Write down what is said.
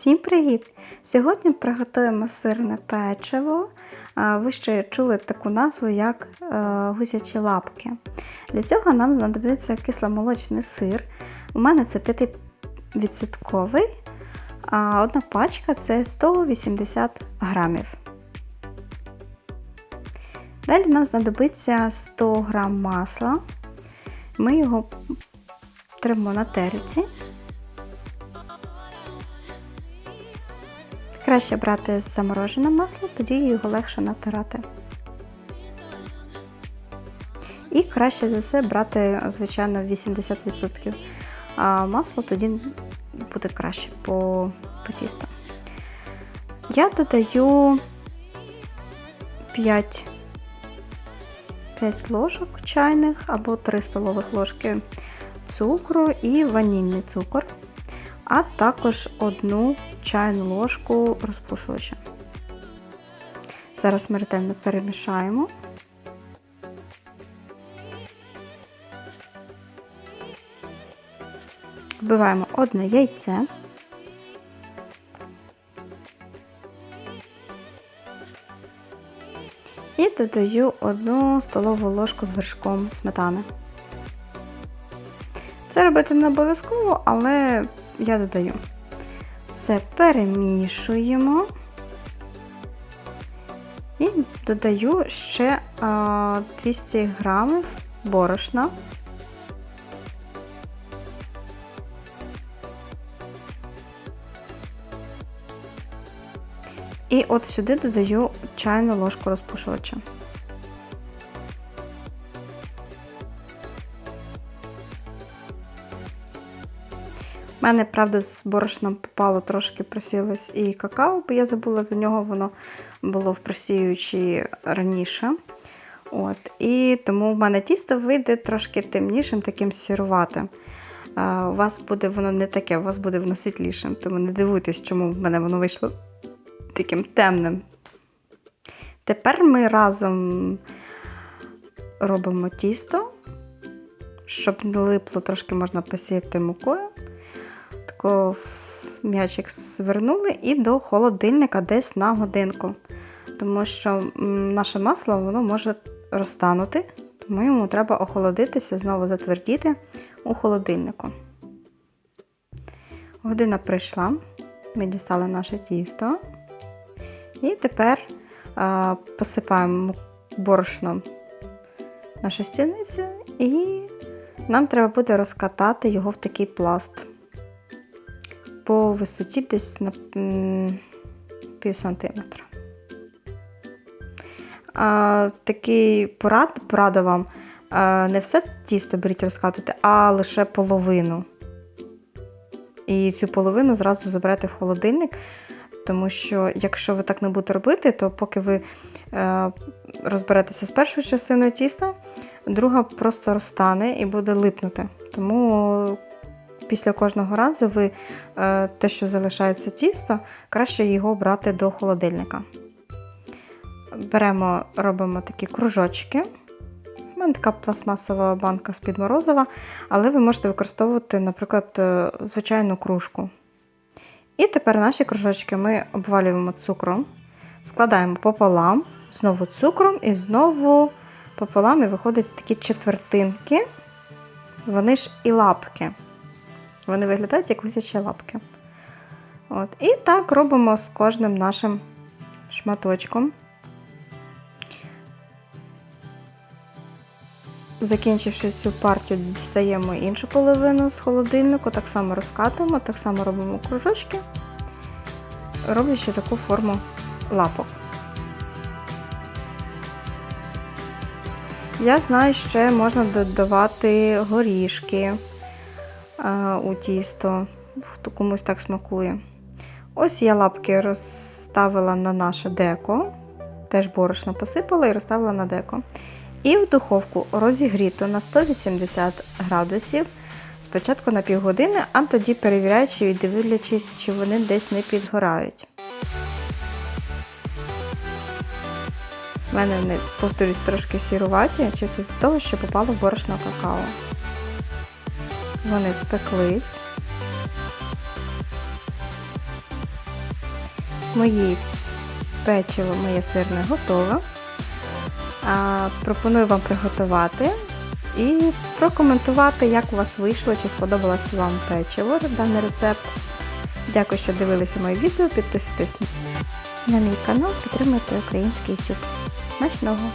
Всім привіт! Сьогодні приготуємо сирне печиво. Ви ще чули таку назву, як е, гусячі лапки. Для цього нам знадобиться кисломолочний сир. У мене це 5%, а одна пачка це 180 грамів. Далі нам знадобиться 100 грам масла. Ми його тримо на терці. Краще брати заморожене масло, тоді його легше натирати. І краще за все брати, звичайно, 80%. А масло тоді буде краще по, по тісту. Я додаю 5, 5 ложок чайних або 3 столових ложки цукру і ванільний цукор а також одну чайну ложку розпушувача. Зараз ми ретельно перемішаємо. Вбиваємо одне яйце. І додаю одну столову ложку з вершком сметани. Це робити не обов'язково, але я додаю. Все перемішуємо і додаю ще а, 200 грамів борошна. І от сюди додаю чайну ложку розпушувача. У мене, правда, з борошном попало трошки просілось і какао, бо я забула за нього, воно було в просіючі раніше. От. І тому в мене тісто вийде трошки темнішим, таким сіруватим. А, у вас буде воно не таке, у вас буде воно світлішим, тому не дивуйтесь, чому в мене воно вийшло таким темним. Тепер ми разом робимо тісто, щоб не липло, трошки можна посіяти мукою тако м'ячик звернули і до холодильника десь на годинку. Тому що наше масло воно може розтанути, тому йому треба охолодитися, знову затвердіти у холодильнику. Година прийшла, ми дістали наше тісто. І тепер а, посипаємо борошном нашу стільницю, і нам треба буде розкатати його в такий пласт по висоті десь на пів сантиметра. А, Такий порад, пораду вам, а, не все тісто беріть розкатувати, а лише половину. І цю половину зразу заберете в холодильник, тому що, якщо ви так не будете робити, то поки ви е, розберетеся з першою частиною тіста, друга просто розтане і буде липнути. Тому після кожного разу ви е, те, що залишається тісто, краще його брати до холодильника. Беремо, робимо такі кружочки. У мене така пластмасова банка з-під морозива, але ви можете використовувати, наприклад, е, звичайну кружку. І тепер наші кружочки ми обвалюємо цукром, складаємо пополам, знову цукром і знову пополам і виходять такі четвертинки, вони ж і лапки. Вони виглядають як гусячі лапки. От. І так робимо з кожним нашим шматочком. Закінчивши цю партію, дістаємо іншу половину з холодильнику, так само розкатуємо, так само робимо кружочки, роблячи таку форму лапок. Я знаю, ще можна додавати горішки у тісто, хто комусь так смакує. Ось я лапки розставила на наше деко, теж борошно посипала і розставила на деко. І в духовку розігріто на 180 градусів. Спочатку на півгодини, а тоді перевіряючи і дивлячись, чи вони десь не підгорають. У мене повторюсь, трошки сіруваті, чисто з того, що попало в борошно какао. Вони спеклись. Мої печиво, моє сирне готове. А, пропоную вам приготувати і прокоментувати, як у вас вийшло, чи сподобалось вам печиво, даний рецепт. Дякую, що дивилися моє відео. Підписуйтесь на мій канал, підтримуйте український YouTube. Смачного!